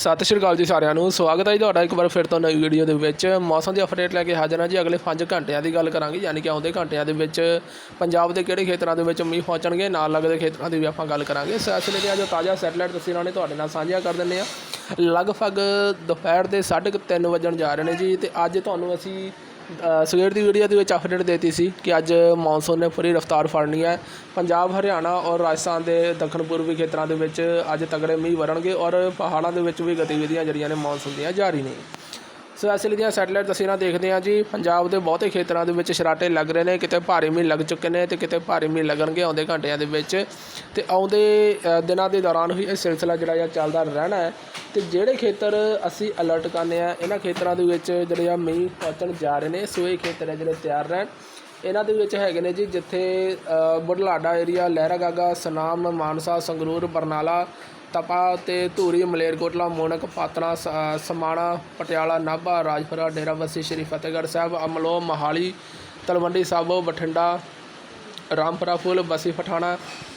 ਸਤਿ ਸ਼੍ਰੀ ਅਕਾਲ ਜੀ ਸਾਰਿਆਂ ਨੂੰ। ਸਵਾਗਤ ਹੈ ਜੀ ਤੁਹਾਡਾ ਇੱਕ ਵਾਰ ਫਿਰ ਤੋਂ ਨਵੀਂ ਵੀਡੀਓ ਦੇ ਵਿੱਚ। ਮੌਸਮ ਦੀ ਅਪਡੇਟ ਲੈ ਕੇ ਹਾਜ਼ਰ ਹਾਂ ਜੀ। ਅਗਲੇ 5 ਘੰਟਿਆਂ ਦੀ ਗੱਲ ਕਰਾਂਗੇ, ਯਾਨੀ ਕਿ ਆਉਂਦੇ ਘੰਟਿਆਂ ਦੇ ਵਿੱਚ ਪੰਜਾਬ ਦੇ ਕਿਹੜੇ ਖੇਤਰਾਂ ਦੇ ਵਿੱਚ ਮੀਂਹ ਪਹੁੰਚਣਗੇ, ਨਾਲ ਲੱਗਦੇ ਖੇਤਰਾਂ ਦੀ ਵੀ ਆਪਾਂ ਗੱਲ ਕਰਾਂਗੇ। ਸਿਲਸਿਲੇ ਦੀਆਂ ਜੋ ਤਾਜ਼ਾ ਸੈਟਲਾਈਟ ਤਸਵੀਰਾਂ ਨੇ ਤੁਹਾਡੇ ਨਾਲ ਸਾਂਝੀਆਂ ਕਰ ਦਿੰਦੇ ਆ ਲਗਭਗ ਦੁਪਹਿਰ ਦੇ 3:30 ਵਜਣ ਜਾ ਰਹੇ ਨੇ ਜੀ, ਤੇ ਅੱਜ ਤੁਹਾਨੂੰ ਅਸੀਂ ਸਵੇਰ ਦੀ ਵੀਡੀਓ ਦੇ ਵਿੱਚ ਅਪਡੇਟ ਦੇਤੀ ਸੀ ਕਿ ਅੱਜ ਮੌਨਸੂਨ ਨੇ ਪੂਰੀ ਰਫ਼ਤਾਰ ਫੜਨੀ ਹੈ। ਪੰਜਾਬ, ਹਰਿਆਣਾ ਔਰ ਰਾਜਸਥਾਨ ਦੇ ਦੱਖਣ ਪੂਰਬੀ ਖੇਤਰਾਂ ਦੇ ਵਿੱਚ ਅੱਜ ਤਗੜੇ ਮੀਂਹ ਵਰਣਗੇ ਔਰ ਪਹਾੜਾਂ ਦੇ ਵਿੱਚ ਵੀ ਗਤੀਵਿਧੀਆਂ ਜਿਹੜੀਆਂ ਨੇ ਮੌਨਸੂਨ ਦੀਆਂ ਜਾਰੀ ਨੇ। ਸੋ ਇਸ ਲਈ ਦੀਆਂ ਸੈਟੇਲਾਈਟ ਤਸਵੀਰਾਂ ਦੇਖਦੇ ਹਾਂ ਜੀ। ਪੰਜਾਬ ਦੇ ਬਹੁਤੇ ਖੇਤਰਾਂ ਦੇ ਵਿੱਚ ਸ਼ਰਾਟੇ ਲੱਗ ਰਹੇ ਨੇ। ਕਿਤੇ ਭਾਰੀ ਮੀਂਹ ਲੱਗ ਚੁੱਕੇ ਨੇ ਤੇ ਕਿਤੇ ਭਾਰੀ ਮੀਂਹ ਲੱਗਣਗੇ ਆਉਂਦੇ ਘੰਟਿਆਂ ਦੇ ਵਿੱਚ। ਤੇ ਆਉਂਦੇ ਦਿਨਾਂ ਦੇ ਦੌਰਾਨ ਵੀ ਇਹ ਸਿਲਸਿਲਾ ਜਿਹੜਾ ਆ ਚੱਲਦਾ ਰਹਿਣਾ ਹੈ। ਤੇ ਜਿਹੜੇ ਖੇਤਰ ਅਸੀਂ ਅਲਰਟ ਕਰਨੇ ਆ, ਇਹਨਾਂ ਖੇਤਰਾਂ ਦੇ ਵਿੱਚ ਜਿਹੜੇ ਆ ਮੀਂਹ ਪਹੁੰਚਣ ਜਾ ਰਹੇ ਨੇ, ਸੋ ਇਹ ਖੇਤਰ ਹੈ ਜਿਹੜੇ ਤਿਆਰ ਰਹਿਣ। ਇਹਨਾਂ ਦੇ ਵਿੱਚ ਹੈਗੇ ਨੇ ਜੀ ਜਿੱਥੇ ਬੁਢਲਾਡਾ ਏਰੀਆ ਲਹਿਰਾਗਾਗਾ, ਸਨਾਮ, ਮਾਨਸਾ, ਸੰਗਰੂਰ, ਬਰਨਾਲਾ, ਤਪਾ ਤੇ ਧੂਰੀ, ਮਲੇਰਕੋਟਲਾ, ਮੋਨਕ ਪਾਤਨਾ ਸ- ਸਮਾਣਾ, ਪਟਿਆਲਾ, ਨਾਭਾ, ਰਾਜਪੁਰਾ ਡੇਰਾਬੱਸੀ ਸ਼੍ਰੀ ਫਤਿਹਗੜ੍ਹ ਸਾਹਿਬ, ਅਮਲੋ, ਮਹਾਲੀ, ਤਲਵੰਡੀ ਸਾਬੋ, ਬਠਿੰਡਾ, ਰਾਮਪੁਰਾ ਫੁੱਲ, ਬਸੀ ਪਠਾਣਾ,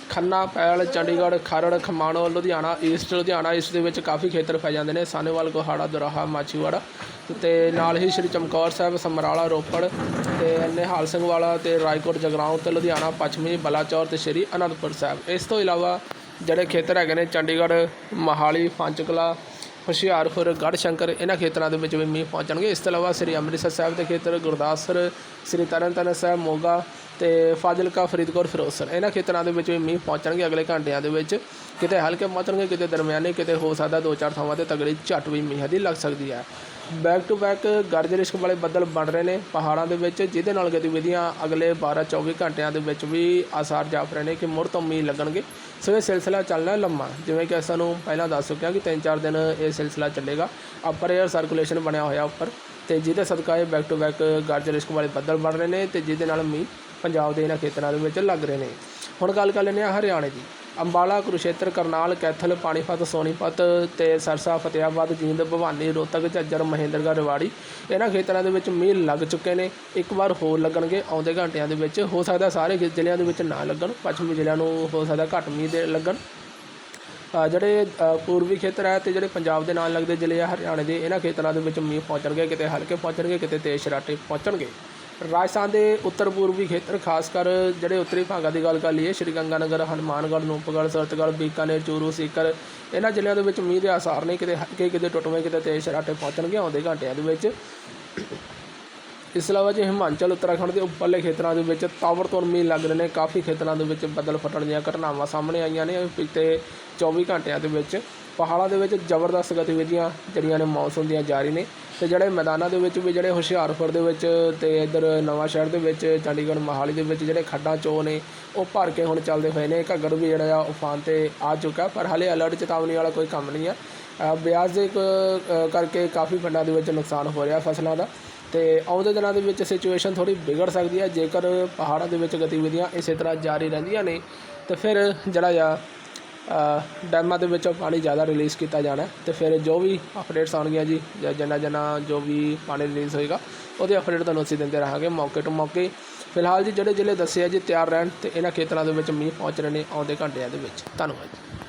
ਖੰਨਾ, ਪੈਲ, ਚੰਡੀਗੜ੍ਹ, ਖਰੜ, ਖਮਾਣੋ, ਲੁਧਿਆਣਾ ਈਸਟ ਲੁਧਿਆਣਾ, ਇਸ ਦੇ ਵਿੱਚ ਕਾਫੀ ਖੇਤਰ ਪੈ ਜਾਂਦੇ ਨੇ। ਸਾਨੇਵਾਲ ਕੋਹਾੜਾ ਦੁਰਾਹਾ ਮਾਚੀਵਾੜਾ ਤੇ ਨਾਲ ਹੀ ਸ਼੍ਰੀ ਚਮਕੌਰ ਸਾਹਿਬ, ਸਮਰਾਲਾ, ਰੋਪੜ ਤੇ ਨਿਹਾਲ ਸਿੰਘ ਵਾਲਾ ਤੇ ਰਾਏਕੋਟ, ਜਗਰਾਉਂ ਤੇ ਲੁਧਿਆਣਾ, ਪੱਛਮੀ, ਬਲਾਚੌਰ ਤੇ ਸ਼੍ਰੀ ਅਨੰਦਪੁਰ ਸਾਹਿਬ। ਇਸ ਤੋਂ ਇਲਾਵਾ ਜਿਹੜੇ ਖੇਤਰ ਹੈਗੇ ਨੇ, ਚੰਡੀਗੜ੍ਹ, ਮਹਾਲੀ, ਪੰਚਕਲਾ, ਹੁਸ਼ਿਆਰਪੁਰ, ਗੜ੍ਹਸ਼ੰਕਰ, ਇਹਨਾਂ ਖੇਤਰਾਂ ਦੇ ਵਿੱਚ ਵੀ ਮੀਂਹ ਪਹੁੰਚਣਗੇ। ਇਸ ਤੋਂ ਇਲਾਵਾ ਸ੍ਰੀ ਅੰਮ੍ਰਿਤਸਰ ਸਾਹਿਬ ਦੇ ਖੇਤਰ, ਗੁਰਦਾਸਪੁਰ, ਸ੍ਰੀ ਤਰਨਤਾਰਨ ਸਾਹਿਬ, ਮੋਗਾ ਤੇ ਫਾਜ਼ਿਲਕਾ, ਫਰੀਦਕੋਟ, ਫਿਰੋਜ਼ਪੁਰ, ਇਹਨਾਂ ਖੇਤਰਾਂ ਦੇ ਵਿੱਚ ਵੀ ਮੀਂਹ ਪਹੁੰਚਣਗੇ ਅਗਲੇ ਘੰਟਿਆਂ ਦੇ ਵਿੱਚ। ਕਿਤੇ ਹਲਕੇ ਪਹੁੰਚਣਗੇ, ਕਿਤੇ ਦਰਮਿਆਨੇ, ਕਿਤੇ ਹੋ ਸਕਦਾ ਦੋ ਚਾਰ ਥਾਵਾਂ ਤੇ ਤਗੜੀ ਝੱਟ ਵੀ ਮੀਂਹ ਦੀ ਲੱਗ ਸਕਦੀ ਹੈ। ਬੈਕ ਟੂ ਬੈਕ ਗਰਜ ਰਿਸ਼ਕ ਵਾਲੇ ਬੱਦਲ ਬਣ ਰਹੇ ਨੇ ਪਹਾੜਾਂ ਦੇ ਵਿੱਚ, ਜਿਹਦੇ ਨਾਲ ਗਤੀਵਿਧੀਆਂ ਅਗਲੇ 12-24 ਘੰਟਿਆਂ ਦੇ ਵਿੱਚ ਵੀ ਆਸਾਰ ਜਾਪ ਰਹੇ ਨੇ ਕਿ ਮੁੜ ਤੋਂ ਮੀਂਹ ਲੱਗਣਗੇ। ਸੋ ਇਹ ਸਿਲਸਿਲਾ ਚੱਲਣਾ ਲੰਮਾ, ਜਿਵੇਂ ਕਿ ਸਾਨੂੰ ਪਹਿਲਾਂ ਦੱਸ ਚੁੱਕਿਆ ਕਿ 3-4 ਦਿਨ ਇਹ ਸਿਲਸਿਲਾ ਚੱਲੇਗਾ। ਅਪਰ 에ਅਰ ਸਰਕੂਲੇਸ਼ਨ ਬਣਿਆ ਹੋਇਆ ਉੱਪਰ, ਤੇ ਜਿਹਦੇ ਸਦਕਾ ਇਹ ਬੈਕ ਟੂ ਬੈਕ ਗਰਜ ਰਿਸ਼ਕ ਵਾਲੇ ਬੱਦਲ ਬਣ ਰਹੇ ਨੇ, ਤੇ ਜਿਹਦੇ ਨਾਲ ਮੀਂਹ ਪੰਜਾਬ ਦੇ ਇਹਨਾਂ ਖੇਤਰਾਂ ਦੇ ਵਿੱਚ ਲੱਗ ਰਹੇ ਨੇ। ਹੁਣ ਗੱਲ ਕਰ ਲੈਂਦੇ ਹਾਂ ਹਰਿਆਣੇ ਦੀ। ਅੰਬਾਲਾ ਕੁਰੂਸ਼ੇਤਰ ਕਰਨਾਲ, ਕੈਥਲ, ਪਾਣੀਪਤ, ਸੋਨੀਪਤ ਤੇ ਸਰਸਾ ਫਤਿਆਬਾਦ ਜੀਂਦ, ਭਵਾਨੀ, ਰੋਹਤਕ, ਝੱਜਰ, ਮਹੇਂਦਰਗੜ੍ਹ, ਰਵਾੜੀ। ਇਹਨਾਂ ਖੇਤਰਾਂ ਦੇ ਵਿੱਚ ਮੀਂਹ ਲੱਗ ਚੁੱਕੇ ਨੇ। ਇੱਕ ਵਾਰ ਹੋਰ ਲੱਗਣਗੇ, ਆਉਂਦੇ ਘੰਟਿਆਂ ਦੇ ਵਿੱਚ। ਹੋ ਸਕਦਾ ਸਾਰੇ ਜ਼ਿਲ੍ਹਿਆਂ ਦੇ ਵਿੱਚ ਨਾ ਲੱਗਣ। ਪੱਛਮੀ ਜ਼ਿਲ੍ਹਿਆਂ ਨੂੰ ਹੋ ਸਕਦਾ ਘੱਟ ਮੀਂਹ ਦੇ ਲੱਗਣ। ਜਿਹੜੇ ਪੂਰਬੀ ਖੇਤਰ ਹੈ ਤੇ ਜਿਹੜੇ ਪੰਜਾਬ ਦੇ ਨਾਲ ਲੱਗਦੇ ਜ਼ਿਲ੍ਹੇ ਆ, ਹਰਿਆਣੇ ਦੇ, ਇਹਨਾਂ ਖੇਤਰਾਂ ਦੇ ਵਿੱਚ ਮੀਂਹ ਪਹੁੰਚਣਗੇ, ਕਿਤੇ ਹਲਕੇ ਪਹੁੰਚਣਗੇ, ਕਿਤੇ ਤੇਜ਼ ਸ਼ਰਾਟੇ ਪਹੁੰਚਣਗੇ। ਰਾਜਸਥਾਨ ਦੇ ਉੱਤਰ ਪੂਰਬੀ ਖੇਤਰ, ਖਾਸ ਕਰ ਜਿਹੜੇ ਉੱਤਰੀ ਭਾਗਾਂ ਦੀ ਗੱਲ ਕਰ ਲਈਏ, ਸ਼੍ਰੀ ਗੰਗਾਨਗਰ, ਹਨੂਮਾਨਗੜ੍ਹ, ਨੂਪਗੜ੍ਹ, ਸਰਤਗੜ੍ਹ, ਬੀਕਾਨੇਰ, ਚੂਰੂ, ਸੀਕਰ, ਇਹਨਾਂ ਜ਼ਿਲ੍ਹਿਆਂ ਦੇ ਵਿੱਚ ਮੀਂਹ ਦੇ ਆਸਾਰ ਨੇ ਕਿਤੇ ਹਲਕੇ, ਕਿਤੇ ਟੁੱਟਵੇਂ, ਕਿਤੇ ਤੇਜ਼ ਸ਼ਰਾਟੇ ਪਹੁੰਚਣਗੇ ਆਉਂਦੇ ਘੰਟਿਆਂ ਦੇ ਵਿੱਚ। ਇਸ ਤੋਂ ਇਲਾਵਾ ਜੇ ਹਿਮਾਚਲ, ਉੱਤਰਾਖੰਡ ਦੇ ਉੱਪਰਲੇ ਖੇਤਰਾਂ ਦੇ ਵਿੱਚ ਤਾਬੜਤੋੜ ਮੀਂਹ ਲੱਗ ਰਹੇ ਨੇ, ਕਾਫੀ ਖੇਤਰਾਂ ਦੇ ਵਿੱਚ ਬੱਦਲ ਫਟਣ ਦੀਆਂ ਘਟਨਾਵਾਂ ਸਾਹਮਣੇ ਆਈਆਂ ਨੇ ਪਿਛਲੇ 24 ਘੰਟਿਆਂ ਦੇ ਵਿੱਚ। ਪਹਾੜਾਂ ਦੇ ਵਿੱਚ ਜ਼ਬਰਦਸਤ ਗਤੀਵਿਧੀਆਂ ਜਿਹੜੀਆਂ ਨੇ ਮੌਨਸੂਨ ਦੀਆਂ ਜਾਰੀ ਨੇ ਤੇ ਜਿਹੜੇ ਮੈਦਾਨਾਂ ਦੇ ਵਿੱਚ ਵੀ ਜਿਹੜੇ ਹੁਸ਼ਿਆਰਪੁਰ ਦੇ ਵਿੱਚ ਤੇ ਇੱਧਰ ਨਵਾਂ ਸ਼ਹਿਰ ਦੇ ਵਿੱਚ ਚੰਡੀਗੜ੍ਹ ਮੋਹਾਲੀ ਦੇ ਵਿੱਚ ਜਿਹੜੇ ਖੱਡਾਂ ਚੋ ਨੇ ਉਹ ਭਰ ਕੇ ਹੁਣ ਚੱਲਦੇ ਹੋਏ ਨੇ। ਘੱਗਰ ਵੀ ਜਿਹੜਾ ਆ ਉਫਾਨ ਤੇ ਆ ਚੁੱਕਾ ਪਰ ਹਾਲੇ ਅਲਰਟ ਚੇਤਾਵਨੀ ਵਾਲਾ ਕੋਈ ਕੰਮ ਨਹੀਂ ਆ। ਅ, ਬਿਆਸ ਦੇ ਕ- ਕਰਕੇ ਕਾਫੀ ਪਿੰਡਾਂ ਦੇ ਵਿੱਚ ਨੁਕਸਾਨ ਹੋ ਰਿਹਾ ਫਸਲਾਂ ਦਾ ਤੇ ਆਉਂਦੇ ਦਿਨਾਂ ਦੇ ਵਿੱਚ ਸਿਚੁਏਸ਼ਨ ਥੋੜੀ ਵਿਗੜ ਸਕਦੀ ਹੈ। ਜੇਕਰ ਪਹਾੜਾਂ ਦੇ ਵਿੱਚ ਗਤੀਵਿਧੀਆਂ ਇਸੇ ਤਰ੍ਹਾਂ ਜਾਰੀ ਰਹਿੰਦੀਆਂ ਨੇ ਤੇ ਫਿਰ ਜਿਹੜਾ ਆ ਡੈਮਾਂ ਦੇ ਵਿੱਚੋਂ ਪਾਣੀ ਜ਼ਿਆਦਾ ਰਿਲੀਜ਼ ਕੀਤਾ ਜਾਣਾ ਹੈ ਤੇ ਫਿਰ ਜੋ ਵੀ ਅਪਡੇਟਸ ਆਉਣਗੀਆਂ ਜੀ, ਜਾਂ ਜਿੰਨਾ ਜਿੰਨਾ ਜੋ ਵੀ ਪਾਣੀ ਰਿਲੀਜ਼ ਹੋਏਗਾ, ਉਹਦੀ ਅਪਡੇਟ ਤੁਹਾਨੂੰ ਅਸੀਂ ਦਿੰਦੇ ਰਹਾਂਗੇ ਮੌਕੇ ਟੂ ਮੌਕੇ। ਫਿਲਹਾਲ ਜੀ ਜਿਹੜੇ ਜ਼ਿਲ੍ਹੇ ਦੱਸੇ ਆ ਜੀ, ਤਿਆਰ ਰਹਿਣ ਤੇ ਇਹਨਾਂ ਖੇਤਰਾਂ ਦੇ ਵਿੱਚ ਮੀਂਹ ਪਹੁੰਚ ਰਹੇ ਨੇ ਆਉਂਦੇ ਘੰਟਿਆਂ ਦੇ ਵਿੱਚ। ਧੰਨਵਾਦ ਜੀ।